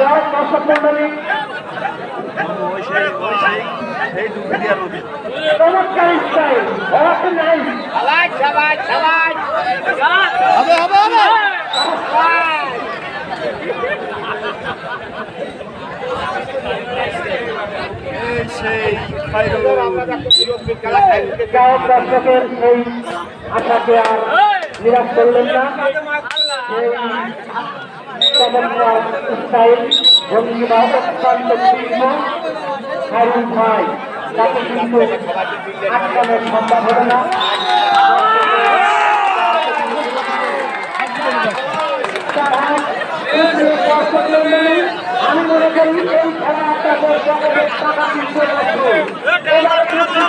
দর্শক মন্ডলী সেই আশাকে আর নিরাশ করলেন না। স্টাইল ভঙ্গিমা অত্যন্ত তীক্ষ্ণ হারুন ভাই তাকে কিন্তু আটকানোর আমি মনে করি এই খেলা আপনাদের সকলের টাকা কিন্তু লাগবে এবার কিন্তু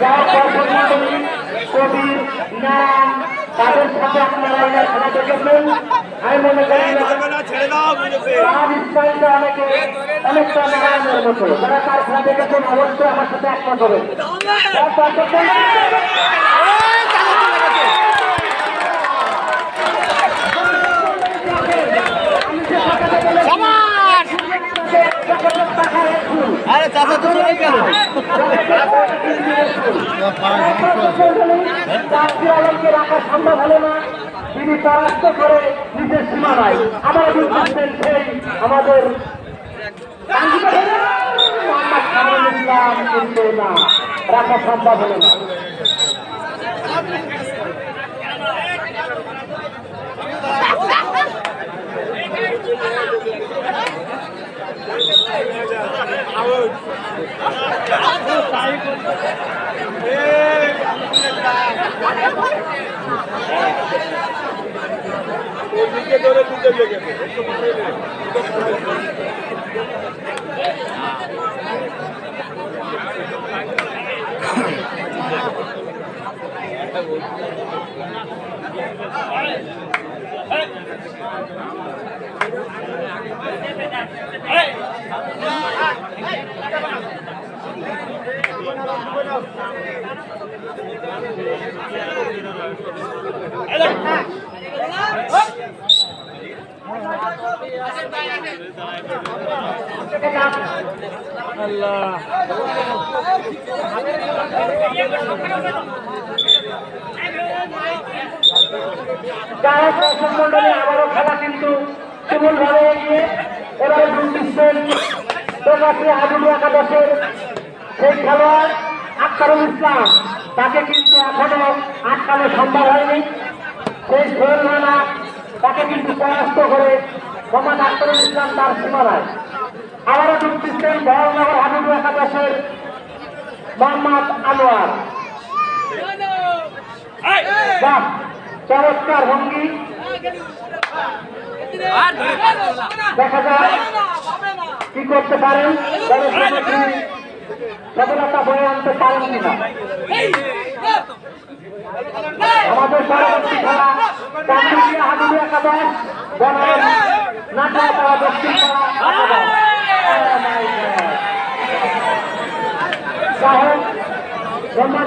যারা কর্মচারী কবি তাদের সাথে আপনারা এই খেলা দেখেছেন। আমি মনে করি অবশ্যই আমার সাথে একমত হবে যারা তার সাথে- আরে চাচা তো চলে গেল জাতীয় আলমকে রাখা সম্ভব হলো না তিনি পরাস্ত করে নিজের সীমানায় আমার বুঝতেন সেই আমাদের না রাখা সম্ভব হলো না Hey! গায়ক দর্শক মন্ডলী আবারও খেলা কিন্তু তুমুল ভাবে এগিয়ে এবারে দুর্দিচ্ছেন প্রকাশী হাজুল একাদশের সেই খেলোয়াড় আখতারুল ইসলাম তাকে কিন্তু এখনও আটকানো সম্ভব হয়নি সেই সোহেল রানা তাকে কিন্তু পরাস্ত করে মোহাম্মদ আখতারুল ইসলাম তার সীমানায় আবারও দুর্দিচ্ছেন বহরনগর হাজুল একাদশের মোহাম্মদ আনোয়ার চমৎকার ভঙ্গি দেখা যাক কি করতে পারেন সফলতা বয়ে আনতে আমাদের পরবর্তী খেলা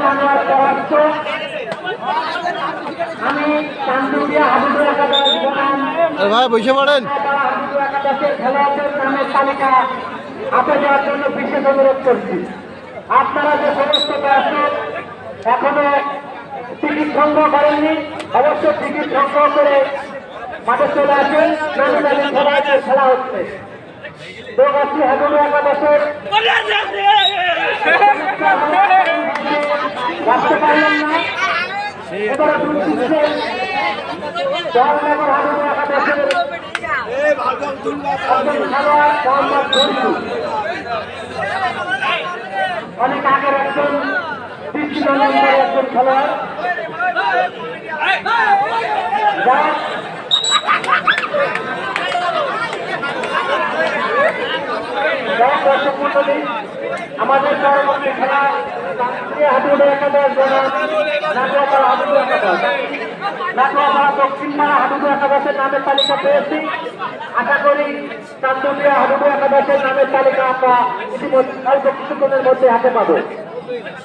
আনোয়ার পরাস্ত আমি চান্দুরিয়া হাজুরি একাদশ বনাম ভাই, বসে পড়েন। খেলোয়াড়দের নামের তালিকা হাতে দেওয়ার জন্য বিশেষ অনুরোধ করছি। আপনারা যে সমস্ত দর্শক এখনও টিকিট সংগ্রহ করেননি অবশ্য টিকিট সংগ্রহ করে মাঠে চলে আসেন। খেলা হচ্ছে। দোগাছি হাজুরি একাদশের রাখতে পারলেন না এবারে দুর্নীতি জওয়াহরনগর হাজুরি একাদশের খেলোয়াড় মোহাম্মদ ধন্টু অনেক আগের একজন দৃষ্টি একজন খেলোয়াড়। দর্শক আমাদের পরবর্তী খেলা হাতুড়ে একাদশ বনাম নাটোয়াপাড়া হাতুড়ে একাদশ। নাটোয়াপাড়া দক্ষিণপাড়া হাতুড়ে একাদশের নামের তালিকা পেয়েছি। আশা করি চান্দুলিয়া হাতুড়ে একাদশের নামের তালিকা আমরা অল্প কিছুক্ষণের মধ্যে হাতে পাবো।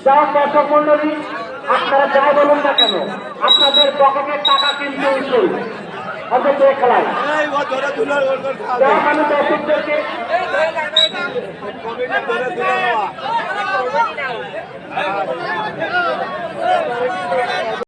যেমন দর্শক মন্ডলী আপনারা যাই বলুন না কেন, আপনাদের পকেটের টাকা কিন্তু উচিত অন্তত